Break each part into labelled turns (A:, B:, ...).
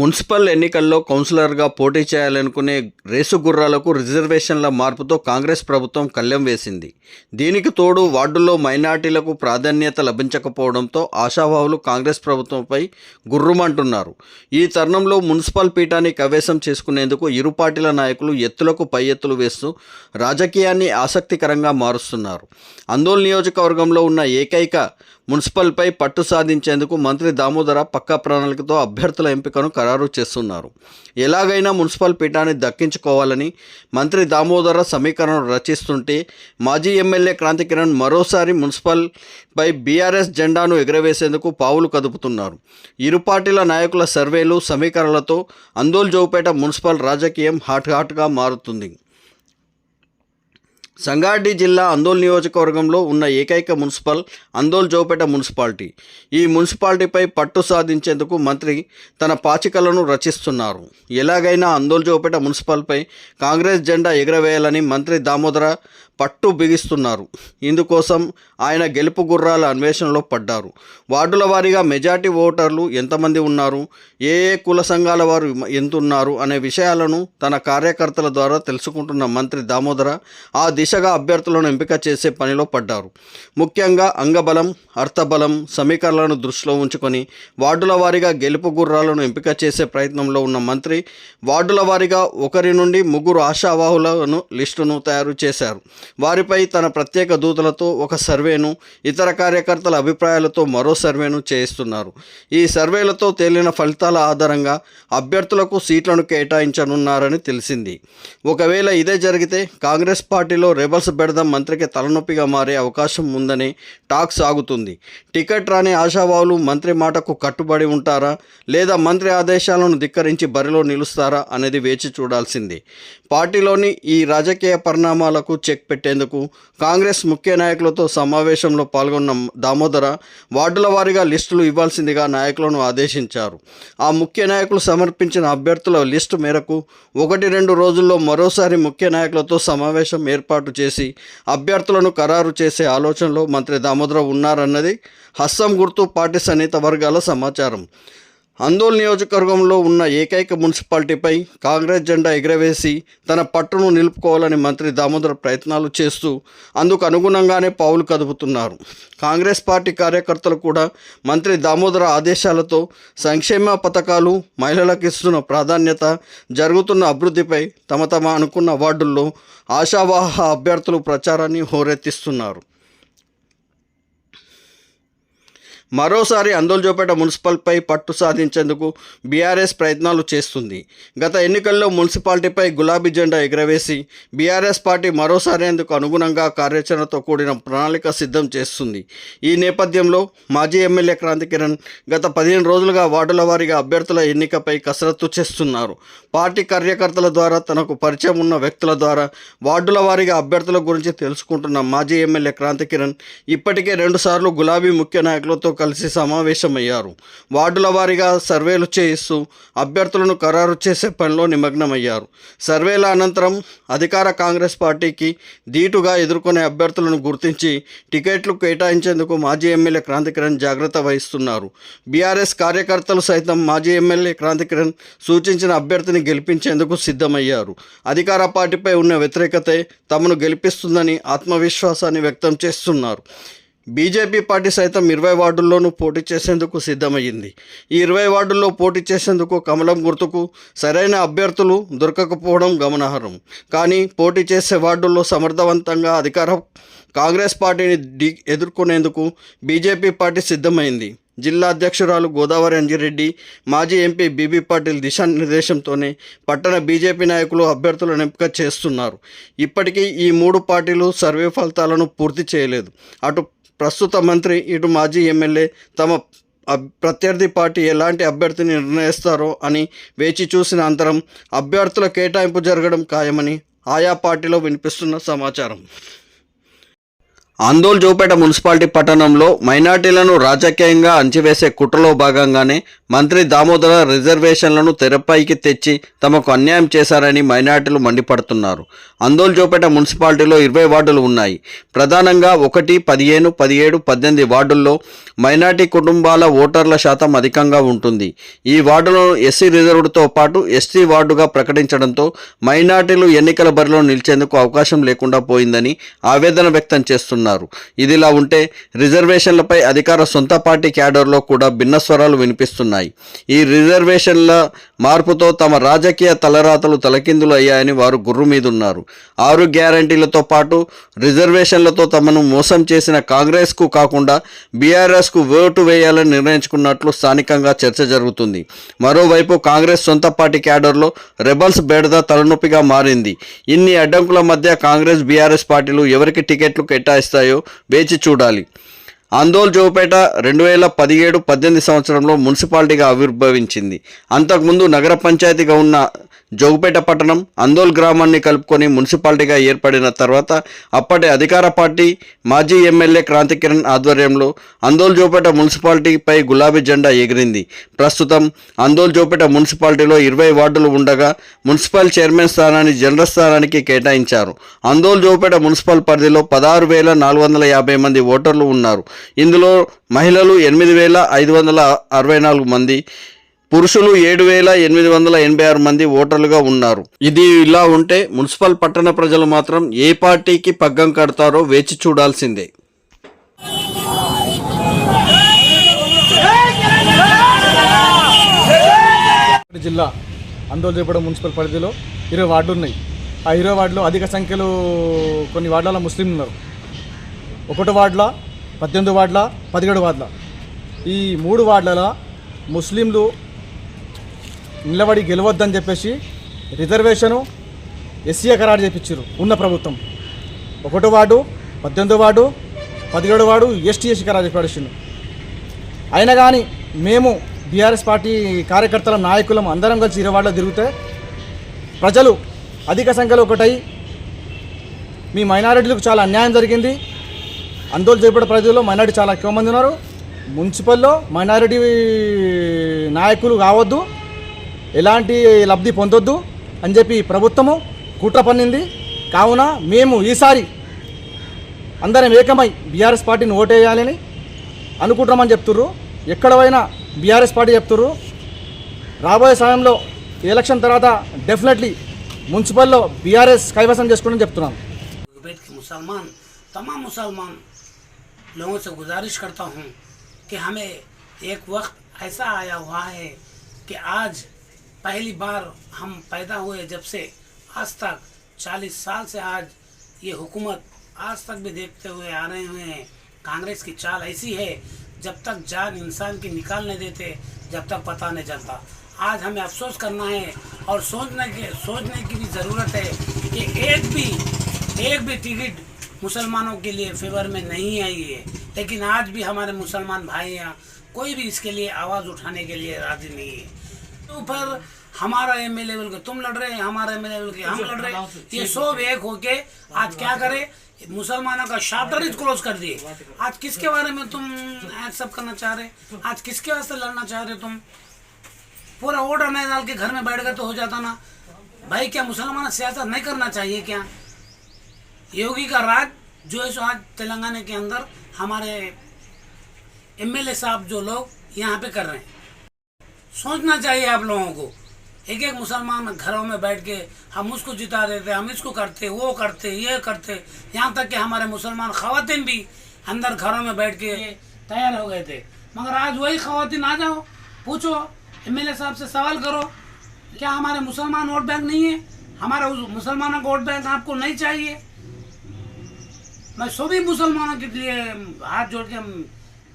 A: Municipal ఎన్నికల్లో కౌన్సిలర్గా పోటీ చేయాలనుకునే రేసు గుర్రాలకు రిజర్వేషన్ల మార్పుతో కాంగ్రెస్ ప్రభుత్వం కళ్ళెం వేసింది. దీనికి తోడు వార్డుల్లో మైనార్టీలకు ప్రాధాన్యత లభించకపోవడంతో ఆశాభావులు కాంగ్రెస్ ప్రభుత్వంపై గుర్రుమంటున్నారు. ఈ తరుణంలో మున్సిపల్ పీఠాన్ని కవేశం చేసుకునేందుకు ఇరు పార్టీల నాయకులు ఎత్తులకు పై ఎత్తులు వేస్తూ రాజకీయాన్ని ఆసక్తికరంగా మారుస్తున్నారు. అందోల్ నియోజకవర్గంలో ఉన్న ఏకైక మున్సిపల్పై పట్టు సాధించేందుకు మంత్రి దామోదర పక్కా ప్రణాళికతో అభ్యర్థుల ఎంపికను ఖరారు చేస్తున్నారు. ఎలాగైనా మున్సిపల్ పీఠాన్ని దక్కించుకోవాలని మంత్రి దామోదర సమీకరణను రచిస్తుంటే మాజీ ఎమ్మెల్యే క్రాంతికిరణ్ మరోసారి మున్సిపల్పై బీఆర్ఎస్ జెండాను ఎగురవేసేందుకు పావులు కదుపుతున్నారు. ఇరు పార్టీల నాయకుల సర్వేలు సమీకరణలతో అందోల్ జోపేట మున్సిపల్ రాజకీయం హాట్ హాట్గా మారుతుంది. సంగారెడ్డి జిల్లా అందోల్ నియోజకవర్గంలో ఉన్న ఏకైక మున్సిపల్ అందోల్ జోపేట మున్సిపాలిటీ. ఈ మున్సిపాలిటీపై పట్టు సాధించేందుకు మంత్రి తన పాచికలను రచిస్తున్నారు. ఎలాగైనా అందోల్ జోపేట మున్సిపల్పై కాంగ్రెస్ జెండా ఎగురవేయాలని మంత్రి దామోదర పట్టు బిగిస్తున్నారు. ఇందుకోసం ఆయన గెలుపు గుర్రాల అన్వేషణలో పడ్డారు. వార్డుల వారీగా మెజార్టీ ఓటర్లు ఎంతమంది ఉన్నారు? ఏ ఏ కుల సంఘాల వారు ఎంత ఉన్నారు అనే విషయాలను తన కార్యకర్తల ద్వారా తెలుసుకుంటున్న మంత్రి దామోదర ఆ దిశ దిశగా అభ్యర్థులను ఎంపిక చేసే పనిలో పడ్డారు. ముఖ్యంగా అంగబలం అర్థబలం సమీకరణలను దృష్టిలో ఉంచుకొని వార్డుల వారీగా గెలుపు గుర్రాలను ఎంపిక చేసే ప్రయత్నంలో ఉన్న మంత్రి వార్డుల వారీగా ఒకరి నుండి ముగ్గురు ఆశావాహులను లిస్టును తయారు చేశారు. వారిపై తన ప్రత్యేక దూతలతో ఒక సర్వేను ఇతర కార్యకర్తల అభిప్రాయాలతో మరో సర్వేను చేయిస్తున్నారు. ఈ సర్వేలతో తేలిన ఫలితాల ఆధారంగా అభ్యర్థులకు సీట్లను కేటాయించనున్నారని తెలిసింది. ఒకవేళ ఇదే జరిగితే కాంగ్రెస్ పార్టీలో రెబల్స్ బెడద మంత్రికి తలనొప్పిగా మారే అవకాశం ఉందని టాక్ సాగుతుంది. టికెట్ రాని ఆశావాహులు మంత్రి మాటకు కట్టుబడి ఉంటారా? లేదా మంత్రి ఆదేశాలను ధిక్కరించి బరిలో నిలుస్తారా అనేది వేచి చూడాల్సింది. పార్టీలోని ఈ రాజకీయ పరిణామాలకు చెక్ పెట్టేందుకు కాంగ్రెస్ ముఖ్య నాయకులతో సమావేశంలో పాల్గొన్న దామోదర వార్డుల వారీగా లిస్టులు ఇవ్వాల్సిందిగా నాయకులను ఆదేశించారు. ఆ ముఖ్య నాయకులు సమర్పించిన అభ్యర్థుల లిస్టు మేరకు ఒకటి రెండు రోజుల్లో మరోసారి ముఖ్య నాయకులతో సమావేశం ఏర్పాటు చేసి అభ్యర్థులను ఖరారు చేసే ఆలోచనలో మంత్రి దామోదరావు ఉన్నారన్నది హస్సం గుర్తు పార్టీ సన్నిహిత వర్గాల సమాచారం. అందోల్ నియోజకవర్గంలో ఉన్న ఏకైక మున్సిపాలిటీపై కాంగ్రెస్ జెండా ఎగరవేసి తన పట్టును నిలుపుకోవాలని మంత్రి దామోదర్ ప్రయత్నాలు చేస్తూ అందుకు అనుగుణంగానే పావులు కదుపుతున్నారు. కాంగ్రెస్ పార్టీ కార్యకర్తలు కూడా మంత్రి దామోదర ఆదేశాలతో సంక్షేమ పథకాలు మహిళలకు ఇస్తున్న ప్రాధాన్యత జరుగుతున్న అభివృద్ధిపై తమ తమ అనుకున్న వార్డుల్లో ఆశావాహ అభ్యర్థులు ప్రచారాన్ని హోరెత్తిస్తున్నారు. మరోసారి అందోల్జోపేట మున్సిపల్పై పట్టు సాధించేందుకు బీఆర్ఎస్ ప్రయత్నాలు చేస్తుంది. గత ఎన్నికల్లో మున్సిపాలిటీపై గులాబీ జెండా ఎగురవేసి బీఆర్ఎస్ పార్టీ మరోసారి అందుకు అనుగుణంగా కార్యాచరణతో కూడిన ప్రణాళిక సిద్ధం చేస్తుంది. ఈ నేపథ్యంలో మాజీ ఎమ్మెల్యే క్రాంతికిరణ్ గత పదిహేను రోజులుగా వార్డుల వారీగా అభ్యర్థుల ఎన్నికపై కసరత్తు చేస్తున్నారు. పార్టీ కార్యకర్తల ద్వారా తనకు పరిచయం ఉన్న వ్యక్తుల ద్వారా వార్డుల వారీగా అభ్యర్థుల గురించి తెలుసుకుంటున్న మాజీ ఎమ్మెల్యే క్రాంతికిరణ్ ఇప్పటికే రెండుసార్లు గులాబీ ముఖ్య నాయకులతో కలిసి సమావేశమయ్యారు. వార్డుల వారీగా సర్వేలు చేయిస్తూ అభ్యర్థులను ఖరారు చేసే పనిలో నిమగ్నమయ్యారు. సర్వేల అనంతరం అధికార కాంగ్రెస్ పార్టీకి ధీటుగా ఎదుర్కొనే అభ్యర్థులను గుర్తించి టికెట్లు కేటాయించేందుకు మాజీ ఎమ్మెల్యే క్రాంతికిరణ్ జాగ్రత్త వహిస్తున్నారు. బీఆర్ఎస్ కార్యకర్తలు సైతం మాజీ ఎమ్మెల్యే క్రాంతికిరణ్ సూచించిన అభ్యర్థిని గెలిపించేందుకు సిద్ధమయ్యారు. అధికార పార్టీపై ఉన్న వ్యతిరేకతే తమను గెలిపిస్తుందని ఆత్మవిశ్వాసాన్ని వ్యక్తం చేస్తున్నారు. బీజేపీ పార్టీ సైతం ఇరవై వార్డుల్లోనూ పోటీ చేసేందుకు సిద్ధమైంది ఈ ఇరవై వార్డుల్లో పోటీ చేసేందుకు కమలం గుర్తుకు సరైన అభ్యర్థులు దొరకకపోవడం గమనార్హం. కానీ పోటీ చేసే వార్డుల్లో సమర్థవంతంగా అధికార కాంగ్రెస్ పార్టీని డి ఎదుర్కొనేందుకు బీజేపీ పార్టీ సిద్ధమైంది. జిల్లా అధ్యక్షురాలు గోదావరి అంజిరెడ్డి మాజీ ఎంపీ బీబీ పాటిల్ దిశానిర్దేశంతోనే పట్టణ బీజేపీ నాయకులు అభ్యర్థులను ఎంపిక చేస్తున్నారు. ఇప్పటికీ ఈ మూడు పార్టీలు సర్వే ఫలితాలను పూర్తి చేయలేదు. అటు ప్రస్తుత మంత్రి ఇటు మాజీ ఎమ్మెల్యే తమ అబ్- ప్రత్యర్థి పార్టీ ఎలాంటి అభ్యర్థిని నిర్ణయిస్తారో అని వేచి చూసిన అంతరం అభ్యర్థుల కేటాయింపు జరగడం ఖాయమని ఆయా పార్టీలో వినిపిస్తున్న సమాచారం. ఆందోల్ జోపేట మున్సిపాలిటీ పట్టణంలో మైనార్టీలను రాజకీయంగా అంచివేసే కుట్రలో భాగంగానే మంత్రి దామోదర రిజర్వేషన్లను తెరపైకి తెచ్చి తమకు అన్యాయం చేశారని మైనార్టీలు మండిపడుతున్నారు. ఆందోల్ జోపేట మున్సిపాలిటీలో ఇరవై వార్డులు ఉన్నాయి. ప్రధానంగా ఒకటి పదిహేను పదిహేడు పద్దెనిమిది వార్డుల్లో మైనార్టీ కుటుంబాల ఓటర్ల శాతం అధికంగా ఉంటుంది. ఈ వార్డులను ఎస్సీ రిజర్వ్డ్తో పాటు ఎస్టీ వార్డుగా ప్రకటించడంతో మైనార్టీలు ఎన్నికల బరిలో నిలిచేందుకు అవకాశం లేకుండా పోయిందని ఆవేదన వ్యక్తం చేస్తున్నారు. ఇదిలా ఉంటే రిజర్వేషన్లపై అధికార సొంత పార్టీ క్యాడర్లో కూడా భిన్న స్వరాలు వినిపిస్తున్నాయి. ఈ రిజర్వేషన్ల మార్పుతో తమ రాజకీయ తలరాతలు తలకిందులు అయ్యాయని వారు గుర్రు మీదున్నారు. ఆరు గ్యారంటీలతో పాటు రిజర్వేషన్లతో తమను మోసం చేసిన కాంగ్రెస్కు కాకుండా బీఆర్ఎస్కు ఓటు వేయాలని నిర్ణయించుకున్నట్లు స్థానికంగా చర్చ జరుగుతుంది. మరోవైపు కాంగ్రెస్ సొంత పార్టీ క్యాడర్లో రెబల్స్ బెడద తలనొప్పిగా మారింది. ఇన్ని అడ్డంకుల మధ్య కాంగ్రెస్ బీఆర్ఎస్ పార్టీలు ఎవరికి టికెట్లు కేటాయిస్తాయి? వేచి చూడాలి. ఆందోల్ జోపేట రెండు వేల పదిహేడు పద్దెనిమిది సంవత్సరంలో మున్సిపాలిటీగా ఆవిర్భవించింది. అంతకుముందు నగర పంచాయతీగా ఉన్న జోగుపేట పట్టణం అందోల్ గ్రామాన్ని కలుపుకొని మున్సిపాలిటీగా ఏర్పడిన తర్వాత అప్పటి అధికార పార్టీ మాజీ ఎమ్మెల్యే క్రాంతికిరణ్ ఆధ్వర్యంలో అందోల్ జోపేట మున్సిపాలిటీపై గులాబీ జెండా ఎగిరింది. ప్రస్తుతం అందోల్ జోపేట మున్సిపాలిటీలో ఇరవై వార్డులు ఉండగా మున్సిపల్ చైర్మన్ స్థానాన్ని జనరల్ స్థానానికి కేటాయించారు. అందోల్ జోపేట మున్సిపల్ పరిధిలో పదహారు వేల నాలుగు వందల యాభై మంది ఓటర్లు ఉన్నారు. ఇందులో మహిళలు ఎనిమిది వేల ఐదు వందల అరవై నాలుగు మంది పురుషులు ఏడు వేల ఎనిమిది వందల ఎనభై ఆరు మంది ఓటర్లుగా ఉన్నారు. ఇది ఇలా ఉంటే మున్సిపల్ పట్టణ ప్రజలు మాత్రం ఏ పార్టీకి పగ్గం కడతారో వేచి చూడాల్సిందే.
B: జిల్లా అందోల్ మున్సిపల్ పరిధిలో ఇరవై వార్డులు ఉన్నాయి ఆ ఇరవై వార్డులో అధిక సంఖ్యలో కొన్ని వార్డులలో ముస్లింలు ఉన్నారు. ఒకటో వార్డులో పద్దెనిమిది వార్డుల పదిహేడు వార్డుల. ఈ మూడు వార్డుల ముస్లింలు నిలబడి గెలవద్దని చెప్పేసి రిజర్వేషను ఎస్సీఏ ఖరారు చేపించారు ఉన్న ప్రభుత్వం. ఒకటో వార్డు పద్దెనిమిదో వార్డు పదిహేడు వార్డు ఎస్టీ ఎస్సీ ఖరారు చేపడిచిండు అయినా కానీ మేము బీఆర్ఎస్ పార్టీ కార్యకర్తల నాయకులం అందరం కలిసి ఇరవాడలో తిరిగితే ప్రజలు అధిక సంఖ్యలో ఒకటై మీ మైనారిటీలకు చాలా అన్యాయం జరిగింది. అందులో చేపడే ప్రజల్లో మైనారిటీ చాలా ఎక్కువ మంది ఉన్నారు మున్సిపల్లో మైనారిటీ నాయకులు కావద్దు ఎలాంటి లబ్ధి పొందొద్దు అని చెప్పి ప్రభుత్వము కుట్ర పన్నింది కావున మేము ఈసారి అందరం ఏకమై బీఆర్ఎస్ పార్టీని ఓటేయాలని అనుకుంటున్నామని చెప్తుర్రు ఎక్కడ పోయినా బీఆర్ఎస్ పార్టీ చెప్తుర్రు రాబోయే సమయంలో ఎలక్షన్ తర్వాత డెఫినెట్లీ మున్సిపల్లో బీఆర్ఎస్ కైవసం
C: చేసుకోవడం చెప్తున్నాం ముసల్మాన్ తమా ముసల్మాన్ लोगों से गुजारिश करता हूँ कि हमें एक वक्त ऐसा आया हुआ है कि आज पहली बार हम पैदा हुए जब से आज तक 40 साल से आज ये हुकूमत आज तक भी देखते हुए आ रहे हुए हैं। कांग्रेस की चाल ऐसी है, जब तक जान इंसान की निकाल नहीं देते, जब तक पता नहीं चलता। आज हमें अफसोस करना है और सोचने के, सोचने की भी ज़रूरत है कि एक भी एक भी टिकट मुसलमानों के लिए फेवर में नहीं आई है। लेकिन आज भी हमारे मुसलमान भाई यहाँ कोई भी इसके लिए आवाज़ उठाने के लिए राज़ी नहीं है। ऊपर हमारा एम एल लेवल के तुम लड़ रहे हैं हमारा एम एल लेवल के हम लड़ रहे हैं। ये सब एक होके आज क्या करे? मुसलमानों का शाप्टर ही क्लोज कर दिए। आज किसके बारे में तुम एक्सेप्ट करना चाह रहे आज किसके वास्ते लड़ना चाह रहे तुम? पूरा ऑर्डर नहीं डाल के घर में बैठ गए तो हो जाता ना। भाई क्या मुसलमान सियासत नहीं करना चाहिए क्या? योगी का राज जो है सो आज तेलंगाना के अंदर हमारे एमएलए साहब जो लोग यहाँ पे कर रहे हैं। सोचना चाहिए आप लोगों को। एक एक मुसलमान घरों में बैठ के हम उसको जिता देते, हम इसको करते, वो करते, ये करते। यहाँ तक कि हमारे मुसलमान खातन भी अंदर घरों में बैठ के तैयार हो गए थे। मगर आज वही खातन आ जाओ, पूछो, एमएलए साहब से सवाल करो, क्या हमारे मुसलमान वोट बैंक नहीं है? हमारा मुसलमानों का वोट बैंक आपको नहीं चाहिए? मैं सभी मुसलमानों के लिए हाथ जोड़ के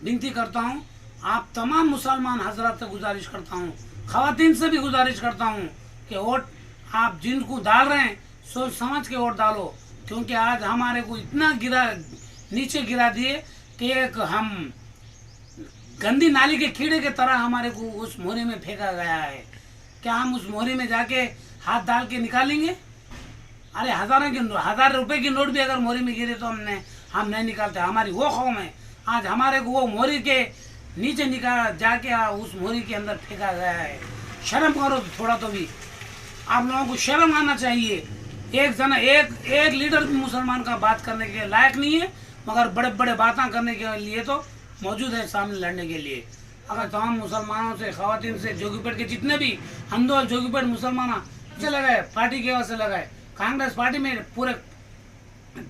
C: विनती करता हूँ। आप तमाम मुसलमान हज़रत से गुजारिश करता हूँ, खातन से भी गुजारिश करता हूँ कि वोट आप जिनको डाल रहे हैं, सोच समझ के वोट डालो। क्योंकि आज हमारे को इतना गिरा, नीचे गिरा दिए कि एक हम गंदी नाली के कीड़े की तरह हमारे को उस मोहरे में फेंका गया है। क्या हम उस मोहरे में जाके हाथ डाल के निकालेंगे? अरे हज़ारों के हज़ार रुपए की नोट भी अगर मोरी में गिरे तो हमने, हम नहीं निकालते, हमारी वो कौम है। आज हमारे को वो मोरी के नीचे निकाल, जाके उस मोरी के अंदर फेंका गया है। शर्म करो थोड़ा तो भी। आप लोगों को शर्म आना चाहिए। एक जना, एक एक लीडर भी मुसलमान का बात करने के लायक नहीं है, मगर बड़े बड़े बातें करने के लिए तो मौजूद है सामने लड़ने के लिए। अगर तमाम मुसलमानों से, खातन से जोगीपेट के जितने भी अंदोल जोगीपेट मुसलमान से लगाए पार्टी की वजह से लगाए कांग्रेस पार्टी में पूरे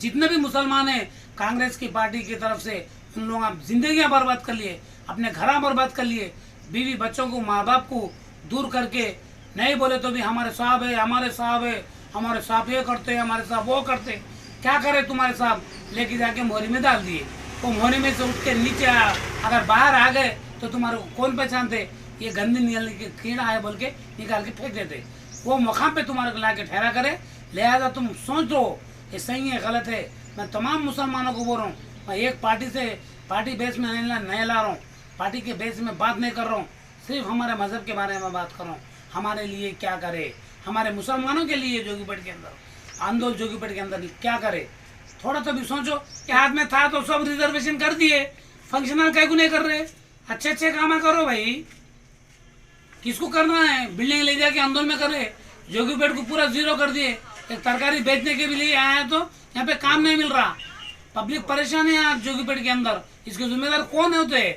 C: जितने भी मुसलमान हैं कांग्रेस की पार्टी की तरफ़ से उन लोगों ने जिंदगियाँ बर्बाद कर लिए अपने घर बर्बाद कर लिए बीवी बच्चों को माँ बाप को दूर करके नहीं बोले तो भी हमारे साहब है हमारे साहब है हमारे साहब ये करते हैं हमारे साहब वो करते। क्या करे तुम्हारे साहब? लेके जाके मोरी में डाल दिए। वो मोरी में से उठ के नीचे आ, अगर बाहर आ गए तो तुम्हारे कौन पहचानते? ये गंदी निकलने के कीड़ा है बोल के निकाल के फेंक देते। वो मुकाम पे तुम्हारे ला के ठहरा करे लिहाजा तुम सोच लो ये सही है, गलत है। मैं तमाम मुसलमानों को बोल रहा हूँ, मैं एक पार्टी से, पार्टी बेस में नहीं ला रहा हूँ, पार्टी के बेस में बात नहीं कर रहा हूँ, सिर्फ़ हमारे मज़हब के बारे में बात कर रहा हूँ। हमारे लिए क्या करे? हमारे मुसलमानों के लिए जोगीपेट के अंदर आंदोल जोगीपेट के अंदर क्या करे? थोड़ा तो भी सोचो कि हाथ में था तो सब रिजर्वेशन कर दिए। फंक्शनल कहीं को नहीं कर रहे। अच्छे अच्छे काम करो भाई। किसको करना है? बिल्डिंग ले जाके आंदोलन में करे जोगीपेट को पूरा ज़ीरो कर दिए। एक तरकारी बेचने के लिए आया है तो यहाँ पे काम नहीं मिल रहा। पब्लिक परेशान है यहाँ जोगीपेट के अंदर। इसके जिम्मेदार कौन होते? हैं